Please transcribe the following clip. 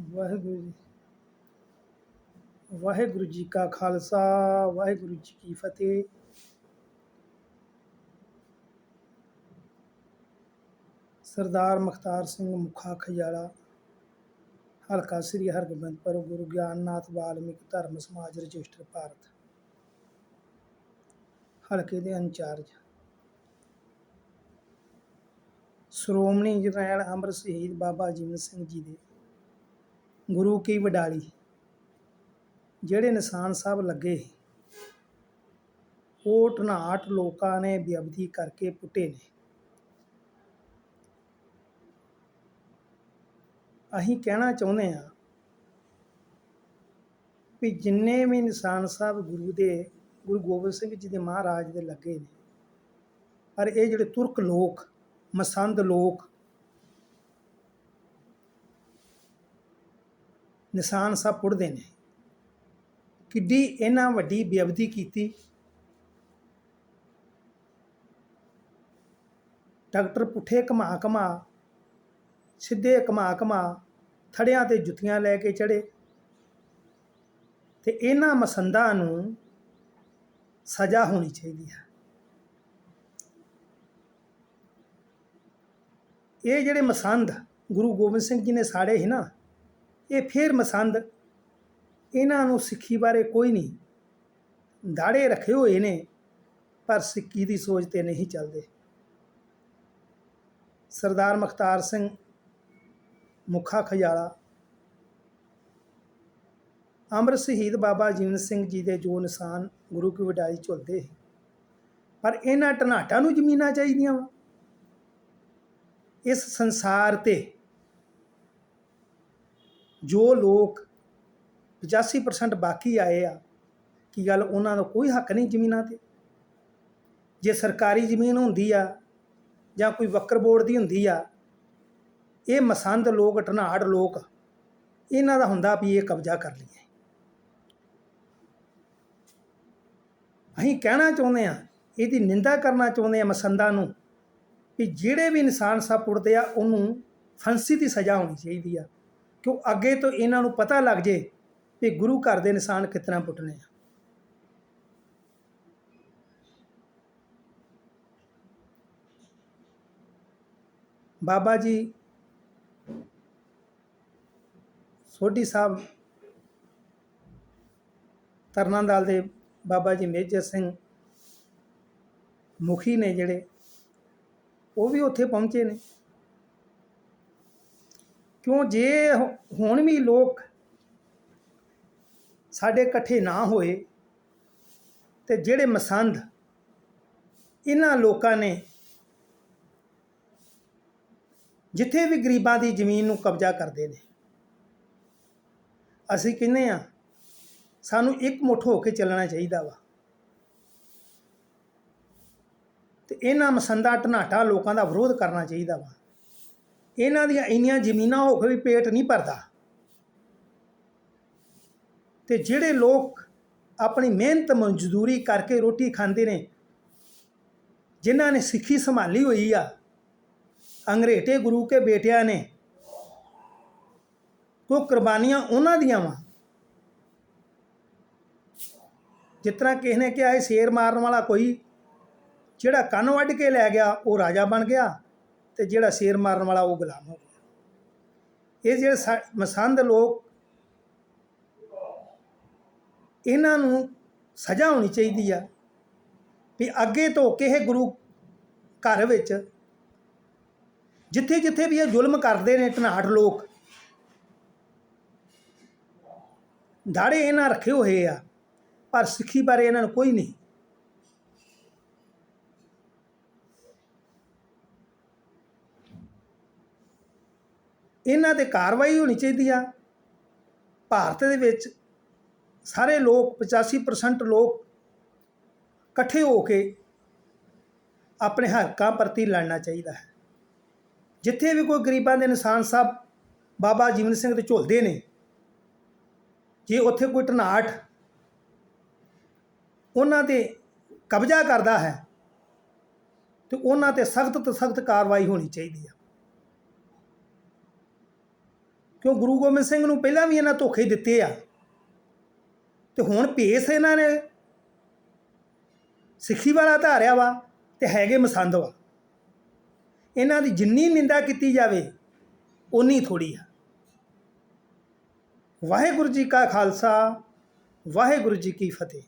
ਵਾਹਿਗੁਰੂ ਜੀ। ਵਾਹਿਗੁਰੂ ਜੀ ਕਾ ਖਾਲਸਾ, ਵਾਹਿਗੁਰੂ ਜੀ ਕੀ ਫਤਿਹ। ਸਰਦਾਰ ਮੁਖਤਾਰ ਸਿੰਘ ਮੁਖਾ ਖਜਾਲਾ ਹਲਕਾ ਸ੍ਰੀ ਹਰਗੋਬਿੰਦਪੁਰ ਗੁਰੂ ਗਿਆਨਨਾਥ ਵਾਲਮੀਕ ਧਰਮ ਸਮਾਜ ਰਜਿਸਟਰ ਭਾਰਤ। ਹਲਕੇ ਦੇ ਇੰਚਾਰਜ। ਸ਼੍ਰੋਮਣੀ ਜਰਨੈਲ ਅੰਮ੍ਰਿਤ ਸ਼ਹੀਦ ਬਾਬਾ ਜੀਵਨ ਸਿੰਘ ਜੀ ਦੇ ਗੁਰੂ ਕੀ ਵਡਾਲੀ। ਜਿਹੜੇ ਨਿਸ਼ਾਨ ਸਾਹਿਬ ਲੱਗੇ ਉਹ ਢਨਾਟ ਲੋਕਾਂ ਨੇ ਬੇਅਬਦੀ ਕਰਕੇ ਪੁੱਟੇ ਨੇ। ਅਸੀਂ ਕਹਿਣਾ ਚਾਹੁੰਦੇ ਹਾਂ ਵੀ ਜਿੰਨੇ ਵੀ ਨਿਸ਼ਾਨ ਸਾਹਿਬ ਗੁਰੂ ਦੇ, ਗੁਰੂ ਗੋਬਿੰਦ ਸਿੰਘ ਜੀ ਦੇ ਮਹਾਰਾਜ ਦੇ ਲੱਗੇ ਨੇ, ਪਰ ਇਹ ਜਿਹੜੇ ਤੁਰਕ ਲੋਕ, ਮਸੰਦ ਲੋਕ ਨਿਸ਼ਾਨ ਸਾਹਿਬ ਪੁੱਟਦੇ ਨੇ। ਕਿੱਡੀ ਇਹਨਾਂ ਵੱਡੀ ਬੇਅਬਦੀ ਕੀਤੀ। ਡਾਕਟਰ ਪੁੱਠੇ ਕਮਾ ਕਮਾ ਸਿੱਧੇ ਕਮਾ ਕਮਾ ਥੜਿਆਂ ਤੇ ਜੁੱਤੀਆਂ ਲੈ ਕੇ ਚੜੇ ਤੇ ਇਹਨਾਂ ਮਸੰਦਾਂ ਨੂੰ ਸਜ਼ਾ ਹੋਣੀ ਚਾਹੀਦੀ ਹੈ। ਇਹ ਜਿਹੜੇ ਮਸੰਦ ਗੁਰੂ ਗੋਬਿੰਦ ਸਿੰਘ ਜੀ ਨੇ ਸਾੜੇ ਸੀ ਨਾ ਇਹ ਫੇਰ ਮਸੰਦ। ਇਹਨਾਂ ਨੂੰ ਸਿੱਖੀ ਬਾਰੇ ਕੋਈ ਨਹੀਂ। ਦਾੜੇ ਰੱਖੇ ਹੋਏ ਨੇ, ਪਰ ਸਿੱਖੀ ਦੀ ਸੋਚ ਤੇ ਨਹੀਂ ਚੱਲਦੇ। ਸਰਦਾਰ ਮੁਖਤਾਰ ਸਿੰਘ ਮੁਖਾ ਖਜਾਲਾ ਅੰਮ੍ਰਿਤ ਸ਼ਹੀਦ ਬਾਬਾ ਜੀਵਨ ਸਿੰਘ ਜੀ ਦੇ ਜੋ ਨਿਸ਼ਾਨ ਗੁਰੂ ਕੀ ਵਡਾਈ ਝੁਲਦੇ ਸੀ। ਪਰ ਇਹਨਾਂ ਟਨਾਟਾਂ ਨੂੰ ਜ਼ਮੀਨਾਂ ਚਾਹੀਦੀਆਂ ਵਾ। ਇਸ ਸੰਸਾਰ ਤੇ ਜੋ ਲੋਕ 85% ਬਾਕੀ ਆਏ ਆ, ਕੀ ਗੱਲ ਉਹਨਾਂ ਦਾ ਕੋਈ ਹੱਕ ਨਹੀਂ ਜ਼ਮੀਨਾਂ ਤੇ? ਜੇ ਸਰਕਾਰੀ ਜ਼ਮੀਨ ਹੁੰਦੀ ਆ ਜਾਂ ਕੋਈ ਵਕਰ ਬੋਰਡ ਦੀ ਹੁੰਦੀ ਆ, ਇਹ ਮਸੰਦ ਲੋਕ ਢਨਾੜ ਲੋਕ, ਇਹਨਾਂ ਦਾ ਹੁੰਦਾ ਵੀ ਇਹ ਕਬਜ਼ਾ ਕਰ ਲਈਏ। ਅਸੀਂ ਕਹਿਣਾ ਚਾਹੁੰਦੇ ਆ, ਇਹਦੀ ਨਿੰਦਾ ਕਰਨਾ ਚਾਹੁੰਦੇ ਆ ਮਸੰਦਾਂ ਨੂੰ ਵੀ ਜਿਹੜੇ ਵੀ ਇਨਸਾਨ ਸਭ ਪੁੱਟਦੇ ਆ, ਉਹਨੂੰ ਫਾਂਸੀ ਦੀ ਸਜ਼ਾ ਹੋਣੀ ਚਾਹੀਦੀ ਆ। ਕਿਉਂ ਅੱਗੇ ਤੋਂ ਇਹਨਾਂ ਨੂੰ ਪਤਾ ਲੱਗ ਜੇ ਵੀ ਗੁਰੂ ਘਰ ਦੇ ਨਿਸ਼ਾਨ ਕਿਤਨਾ ਪੁੱਟਣੇ ਆ। ਬਾਬਾ ਜੀ, ਸੋਢੀ ਸਾਹਿਬ ਤਰਨਾਂਦਲ ਦੇ ਬਾਬਾ ਜੀ ਮੇਜਰ ਸਿੰਘ ਮੁਖੀ ਨੇ ਜਿਹੜੇ, ਉਹ ਵੀ ਉੱਥੇ ਪਹੁੰਚੇ ਨੇ। ਕਿਉਂ ਜੇ ਹੁਣ ਵੀ ਲੋਕ ਸਾਡੇ ਇਕੱਠੇ ਨਾ ਹੋਏ ਤੇ ਜਿਹੜੇ ਮਸੰਦ ਇਹਨਾਂ ਲੋਕਾਂ ਨੇ ਜਿੱਥੇ ਵੀ ਗਰੀਬਾਂ ਦੀ ਜ਼ਮੀਨ ਨੂੰ ਕਬਜ਼ਾ ਕਰਦੇ ਨੇ, ਅਸੀਂ ਕਹਿੰਦੇ ਆ ਸਾਨੂੰ ਇੱਕ ਮੁੱਠ ਹੋ ਕੇ ਚੱਲਣਾ ਚਾਹੀਦਾ ਵਾ। ਤੇ ਇਹਨਾਂ ਮਸੰਦਾ ਢਨਾਟਾ ਲੋਕਾਂ ਦਾ ਵਿਰੋਧ ਕਰਨਾ ਚਾਹੀਦਾ ਵਾ। ਇਹਨਾਂ ਦੀਆਂ ਇੰਨੀਆਂ ਜ਼ਮੀਨਾਂ ਹੋ ਕੇ ਵੀ ਪੇਟ ਨਹੀਂ ਭਰਦਾ। ਤੇ ਜਿਹੜੇ ਲੋਕ ਆਪਣੀ ਮਿਹਨਤ ਮਜ਼ਦੂਰੀ ਕਰਕੇ ਰੋਟੀ ਖਾਂਦੇ ਨੇ, ਜਿਨ੍ਹਾਂ ਨੇ ਸਿੱਖੀ ਸੰਭਾਲੀ ਹੋਈ ਆ, ਅੰਗਰੇਟੇ ਗੁਰੂ ਕੇ ਬੇਟਿਆਂ ਨੇ ਕੋ ਕੁਰਬਾਨੀਆਂ ਉਹਨਾਂ ਦੀਆਂ ਵਾ। ਜਿਸ ਤਰ੍ਹਾਂ ਕਿਸੇ ਨੇ ਕਿਹਾ ਇਹ ਸ਼ੇਰ ਮਾਰਨ ਵਾਲਾ ਕੋਈ, ਜਿਹੜਾ ਕੰਨ ਵੱਢ ਕੇ ਲੈ ਗਿਆ, ਉਹ ਰਾਜਾ ਬਣ ਗਿਆ। ਤੇ ਜਿਹੜਾ ਸ਼ੇਰ ਮਾਰਨ ਵਾਲਾ ਉਹ ਗੁਲਾਮ ਹੋ ਗਿਆ। ਇਹ ਜਿਹੜੇ ਸਾ- ਮਸੰਦ ਲੋਕ ਇਹਨਾਂ ਨੂੰ ਸਜ਼ਾ ਹੋਣੀ ਚਾਹੀਦੀ ਆ ਵੀ ਅੱਗੇ ਤੋਂ ਕਿਸੇ ਗੁਰੂ ਘਰ ਵਿੱਚ ਜਿੱਥੇ ਜਿੱਥੇ ਵੀ ਇਹ ਜ਼ੁਲਮ ਕਰਦੇ ਨੇ ਢਨਾਟ ਲੋਕ, ਦਾੜੇ ਇਹਨਾਂ ਰੱਖੇ ਹੋਏ ਆ, ਪਰ ਸਿੱਖੀ ਬਾਰੇ ਇਹਨਾਂ ਨੂੰ ਕੋਈ ਨਹੀਂ ਇਹਨਾਂ ਤੇ ਕਾਰਵਾਈ ਹੋਣੀ ਚਾਹੀਦੀ ਆ। ਭਾਰਤ ਦੇ ਵਿੱਚ ਸਾਰੇ ਲੋਕ 85% ਲੋਕ ਇਕੱਠੇ ਹੋ ਕੇ ਆਪਣੇ ਹੱਕਾਂ ਪ੍ਰਤੀ ਲੜਨਾ ਚਾਹੀਦਾ ਹੈ। ਜਿੱਥੇ ਵੀ ਕੋਈ ਗਰੀਬਾਂ ਦੇ ਇਨਸਾਨ ਸਾਹਿਬ ਬਾਬਾ ਜੀਵਨ ਸਿੰਘ ਦੇ ਝੁਲਦੇ ਨੇ, ਜੇ ਉੱਥੇ ਕੋਈ ਢਨਾਟ ਉਹਨਾਂ ਤੇ ਕਬਜ਼ਾ ਕਰਦਾ ਹੈ, ਤੇ ਉਹਨਾਂ ਤੇ ਸਖਤ ਤੋਂ ਸਖਤ ਕਾਰਵਾਈ ਹੋਣੀ ਚਾਹੀਦੀ ਹੈ ਕਿਉਂ ਗੁਰੂ ਗੋਬਿੰਦ ਸਿੰਘ ਨੂੰ ਪਹਿਲਾਂ ਵੀ ਇਹਨਾਂ ਧੋਖੇ ਦਿੱਤੇ ਆ? ਤੇ ਹੁਣ ਭੇਸ ਇਹਨਾਂ ਨੇ। ਸਿੱਖੀ ਵਾਲਾ ਧਾਰਿਆ ਵਾ ਤੇ ਹੈਗੇ ਮਸੰਦ ਵਾ। ਇਹਨਾਂ ਦੀ ਜਿੰਨੀ ਨਿੰਦਾ ਕੀਤੀ ਜਾਵੇ ਉਨੀ ਥੋੜੀ ਆ। ਵਾਹਿਗੁਰੂ ਜੀ ਕਾ ਖਾਲਸਾ, ਵਾਹਿਗੁਰੂ ਜੀ ਕੀ ਫਤਿਹ।